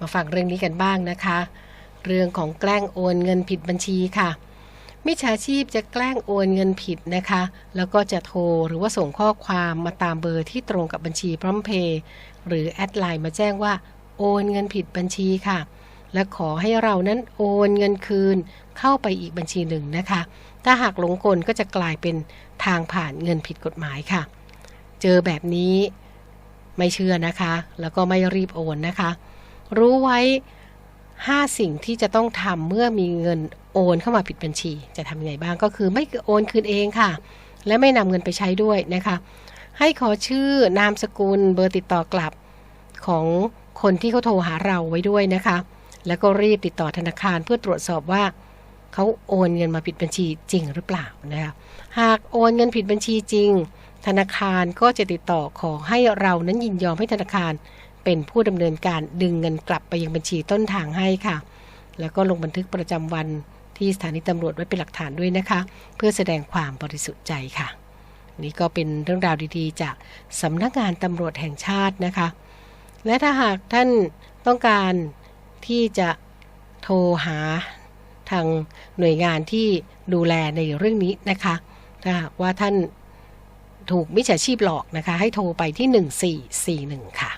มาฟังเรื่องนี้กันบ้างนะคะ เรื่องของแกล้งโอนเงินผิดบัญชีค่ะมิจฉาชีพจะแกล้งโอนเงินผิดนะคะ แล้วก็จะโทรหรือว่าส่งข้อความมาตามเบอร์ที่ตรงกับบัญชีพร้อมเพย์หรือแอดไลน์มาแจ้งว่าโอนเงินผิดบัญชีค่ะ และขอให้เรานั้นโอนเงินคืนเข้าไปอีกบัญชีหนึ่งนะคะ ถ้าหากหลงกลก็จะกลายเป็นทางผ่านเงินผิดกฎหมายค่ะ เจอแบบนี้ไม่เชื่อนะคะ แล้วก็ไม่รีบโอนนะคะ รู้ไว้ 5 สิ่งที่จะต้องทำเมื่อมีเงินโอนเข้ามาผิดบัญชี จะทำยังไงบ้างก็คือไม่โอนคืนเองค่ะ และไม่นำเงินไปใช้ด้วยนะคะ ให้ขอชื่อนามสกุลเบอร์ติดต่อกลับของคนที่เขาโทรหาเราไว้ด้วยนะคะ แล้วก็รีบติดต่อธนาคารเพื่อตรวจสอบว่าเขาโอนเงินมาผิดบัญชีจริงหรือเปล่านะคะหากโอนเงินผิดบัญชีจริง ธนาคารก็จะติดต่อขอให้เรานั้นยินยอมให้ธนาคาร เป็นผู้ดำเนินการดึงเงินกลับไปยังบัญชีต้นทางให้ค่ะ แล้วก็ลงบันทึกประจำวันที่สถานีตำรวจไว้เป็นหลักฐานด้วยนะคะ เพื่อแสดงความบริสุทธิ์ใจค่ะ นี่ก็เป็นเรื่องราวดีๆ จากสำนักงานตำรวจแห่งชาตินะคะ และถ้าหากท่านต้องการที่จะโทรหาทางหน่วยงานที่ดูแลในเรื่องนี้นะคะ ถ้าหากว่าท่านถูกมิจฉาชีพหลอกนะคะ ให้โทรไปที่ 1441 ค่ะ